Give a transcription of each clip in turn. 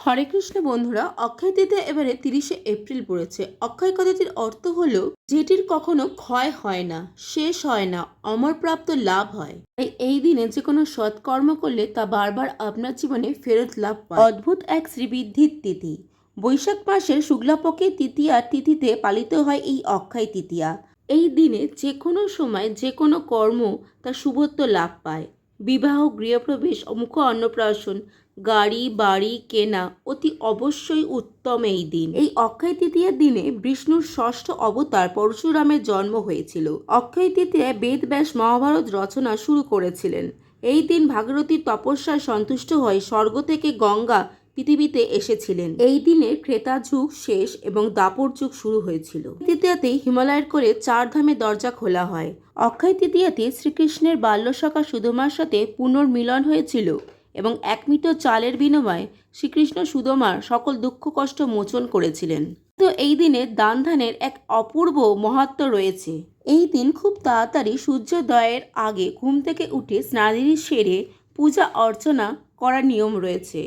হরে কৃষ্ণ বন্ধুরা, অক্ষয় তৃতীয়া এবারে তিরিশে এপ্রিল পড়েছে। অক্ষয় কথাটির অর্থ হলো, যেটির কখনো ক্ষয় হয় না, শেষ হয় না, অমরপ্রাপ্ত লাভ হয়। তাই এই দিনে যে কোনো সৎকর্ম করলে তা বারবার আপনার জীবনে ফেরত লাভ পায়। অদ্ভুত এক শ্রীবৃদ্ধির তিথি। বৈশাখ মাসের শুক্লাপক্ষের তৃতীয়া তিথিতে পালিত হয় এই অক্ষয় তৃতীয়া। এই দিনে যে কোনো সময় যে কোনো কর্ম তার শুভত্ব লাভ পায়। বিবাহ, গৃহপ্রবেশ মুখ অন্নপ্রাশন, গাড়ি, বাড়ি, কেনা, অতি অবশ্যই উত্তম এই দিন। এই অক্ষয় তৃতীয়ার দিনে বিষ্ণুর ষষ্ঠ অবতার পরশুরামের জন্ম হয়েছিল। অক্ষয় তৃতীয়ায় বেদব্যাস মহাভারত রচনা শুরু করেছিলেন। এই দিন ভাগীরথীর তপস্যায় সন্তুষ্ট হয়ে স্বর্গ থেকে গঙ্গা পৃথিবীতে এসেছিলেন। এই দিনে ক্রেতা যুগ শেষ এবং দাপর যুগ শুরু হয়েছিল। তৃতীয়াতেই হিমালয়ের করে চার ধামে দরজা খোলা হয়। অক্ষয় তৃতীয়াতে শ্রীকৃষ্ণের বাল্যসখা সুধমার সাথে পুনর্মিলন হয়েছিল এবং এক মিটো চালের বিনিময়ে শ্রীকৃষ্ণ সুদমার সকল দুঃখ, কষ্ট মোচন করেছিলেন। তো এই দিনে দান ধানের এক অপূর্ব মহত্ব রয়েছে। এই দিন খুব তাড়াতাড়ি সূর্যোদয়ের আগে ঘুম থেকে উঠে স্নানাদি সেরে পূজা অর্চনা করার নিয়ম রয়েছে।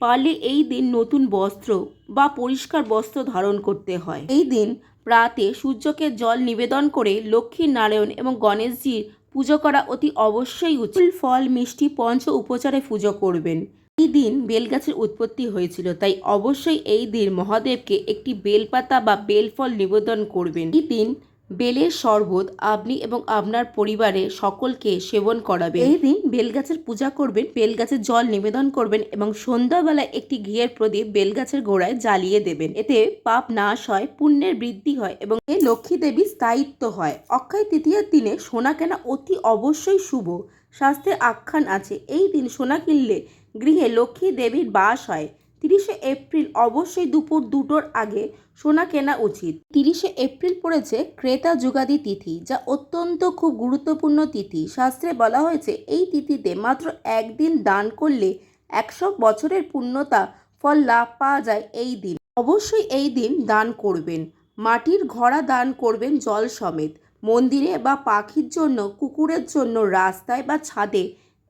পারলে এই দিন নতুন বস্ত্র বা পরিষ্কার বস্ত্র ধারণ করতে হয়। এই দিন প্রাতে সূর্যকে জল নিবেদন করে লক্ষ্মী নারায়ণ এবং গণেশজির পুজো করা অতি অবশ্যই উচিত। ফল, মিষ্টি, পঞ্চ উপচারে পুজো করবেন। এই দিন বেলগাছের উৎপত্তি হয়েছিল, তাই অবশ্যই এই দিন মহাদেবকে একটি বেলপাতা বা বেলফল নিবেদন করবেন। এই দিন বেলের শরবত আপনি এবং আপনার পরিবারে সকলকে সেবন করাবেন। এই দিন বেলগাছের পূজা করবেন, বেলগাছের জল নিবেদন করবেন এবং সন্ধ্যাবেলায় একটি ঘিয়ের প্রদীপ বেলগাছের গোড়ায় জ্বালিয়ে দেবেন। এতে পাপ নাশ হয়, পুণ্যের বৃদ্ধি হয় এবং এ লক্ষ্মী দেবীর স্থায়িত্ব হয়। অক্ষয় তৃতীয়ার দিনে সোনা কেনা অতি অবশ্যই শুভ। শাস্ত্রের আখ্যান আছে, এই দিন সোনা কিনলে গৃহে লক্ষ্মী দেবীর বাস হয়। তিরিশে এপ্রিল অবশ্যই দুপুর দুটোর আগে সোনা কেনা উচিত। তিরিশে এপ্রিল পড়েছে ক্রেতা যুগাদি তিথি, যা অত্যন্ত খুব গুরুত্বপূর্ণ তিথি। শাস্ত্রে বলা হয়েছে, এই তিথিতে মাত্র একদিন দান করলে একশো বছরের পূর্ণতা ফল লাভ পাওয়া যায় এই দিন। অবশ্যই এই দিন দান করবেন। মাটির ঘড়া দান করবেন জল সমেত। মন্দিরে বা পাখির জন্য, কুকুরের জন্য রাস্তায় বা ছাদে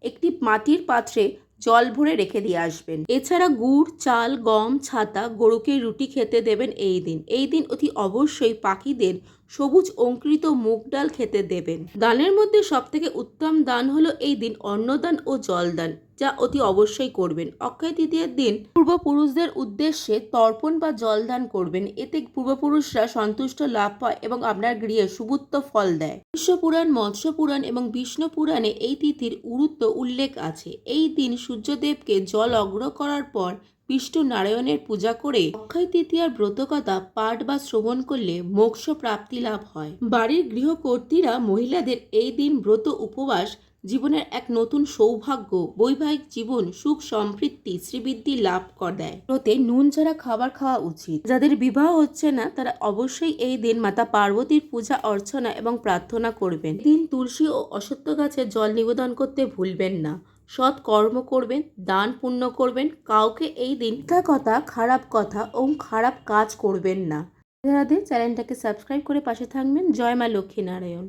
একটি মাটির পাত্রে জল ভরে রেখে দিয়ে আসবেন। এছাড়া গুড়, চাল, গম, ছাতা, গরুকে রুটি খেতে দেবেন এই দিন। এই দিন অতি অবশ্যই পাখিদের সবুজ অঙ্কৃত মুগ ডাল খেতে দেবেন। দানের মধ্যে সবথেকে উত্তম দান হলো এই দিন অন্নদান ও জলদান, যা অতি অবশ্যই করবেন। অক্ষয় তৃতীয়ার দিন পূর্বপুরুষদের উদ্দেশ্যে তর্পণ বা জলদান করবেন। এতে পূর্বপুরুষরা সন্তুষ্ট লাভ পায় এবং আপনার গৃহে সুবুত্ত ফল দেয়। বিশ্বপুরাণ মৎস্য পুরাণ এবং বিষ্ণু পুরাণে এই তিথির গুরুত্ব উল্লেখ আছে। এই দিন সূর্যদেবকে জল অগ্র করার পর বিষ্ণু নারায়ণের পূজা করে অক্ষয় তৃতীয়ার ব্রতকথা পাঠ বা শ্রবণ করলে মোক্ষ প্রাপ্তি লাভ হয়। বাড়ির গৃহকর্তীরা মহিলাদের এই দিন ব্রত উপবাস, জীবনের এক নতুন সৌভাগ্য, বৈবাহিক জীবন, সুখ সম্পৃক্তি শ্রীবৃদ্ধি লাভ কর দেয়। ব্রতে নুন ছাড়া খাবার খাওয়া উচিত। যাদের বিবাহ হচ্ছে না, তারা অবশ্যই এই দিন মাতা পার্বতীর পূজা, অর্চনা এবং প্রার্থনা করবেন। দিন তুলসী ও অসত্য গাছে জল নিবেদন করতে ভুলবেন না। সৎ কর্ম করবেন, দান পুণ্য করবেন, কাউকে এই দিন কথা, খারাপ কথা ও খারাপ কাজ করবেন না। রাধে চ্যানেলটাকে সাবস্ক্রাইব করে পাশে থাকবেন। জয় মা লক্ষ্মী নারায়ণ